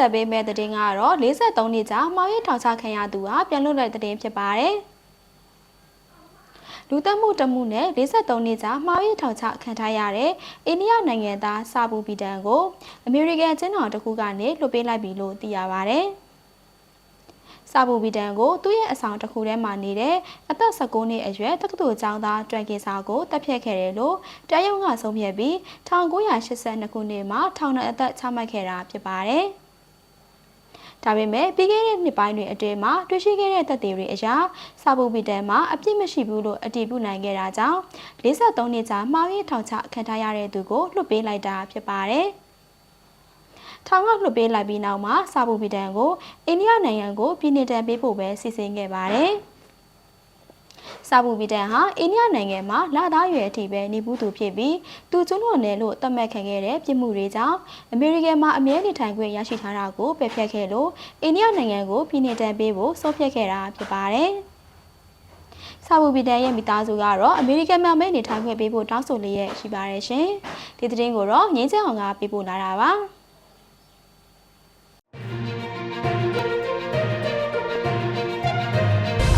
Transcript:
တင်ဆက်ပေးမယ့်သတင်းကတော့43နှစ်ကြာမောင်ရိပ်ထောင်ချခံရသူဟာပြန်လွတ်တဲ့သတင်းဖြစ်ပါတယ်။လူတက်မှုတမှုနဲ့43နှစ်ကြာမှားရိပ်ထောင်ချခံထားရတဲ့အိန္ဒိယနိုင်ငံသားစာဘူပီတန်ကိုအမေရိကန်ကျင်းတော်တစ်ခုကနေလွှတ်ပေးလိုက်ပြီလို့သိရပါတယ်။စာဘူပီတန်ကိုသူ့ရဲ့အဆောင်တစ်ခုထဲမှာနေတဲ့အသက်19နှစ်အရွယ်တက္ကသိုလ်ကျောင်းသားတွန်ကင်စာကိုတပ်ဖြတ်ခဲ့တယ်လို့တရားရုံးကဆုံးဖြတ်ပြီး1982ခုနှစ်မှာထောင်နဲ့အသက်ချမှတ်ခဲ့တာဖြစ်ပါတယ်။ ဒါပေမဲ့ပြီးခဲ့တဲ့နှစ်ပိုင်းတွေအတွင်းမှာတွေ့ရှိခဲ့တဲ့သက်သေတွေအရစာဘူပီတန်မှာအပြစ်မရှိဘူးလို့အတည်ပြုနိုင်ခဲ့တာကြောင့်53နှစ်ကြာမှားရေးထောင်ချခံထားရတဲ့သူကိုလွှတ်ပေးလိုက်တာဖြစ်ပါတယ်။ထောင်ကလွှတ်ပေးလိုက်ပြီးနောက်မှာစာဘူပီတန်ကိုအိန္ဒိယနိုင်ငံကိုပြည်နှင်တန်ပေးဖို့ပဲစီစဉ်ခဲ့ပါတယ်။ စာဘူပီတန်ဟာအိန္ဒိယနိုင်ငံမှာလာသားရွယ်အထိပဲနေဘူးသူဖြစ်ပြီးသူကျွလွန်နယ်လို့သတ်မှတ်ခံခဲ့တဲ့ပြစ်မှုတွေကြောင့်အမေရိကန်မှာအမြဲနေထိုင်ခွင့်ရရှိထားတာကိုပယ်ဖျက်ခဲ့လို့အိန္ဒိယနိုင်ငံကိုပြည်နှင်တန်ပေးဖို့ဆုံးဖြတ်ခဲ့တာဖြစ်ပါတယ်။စာဘူပီတန်ရဲ့မိသားစုကတော့အမေရိကန်မှာမဲနေထိုင်ခွင့်ပေးဖို့တောင်းဆိုလျက်ရှိပါတယ်ရှင်။ဒီသတင်းကိုတော့ငင်းချအောင်ကပေးပို့လာတာပါ။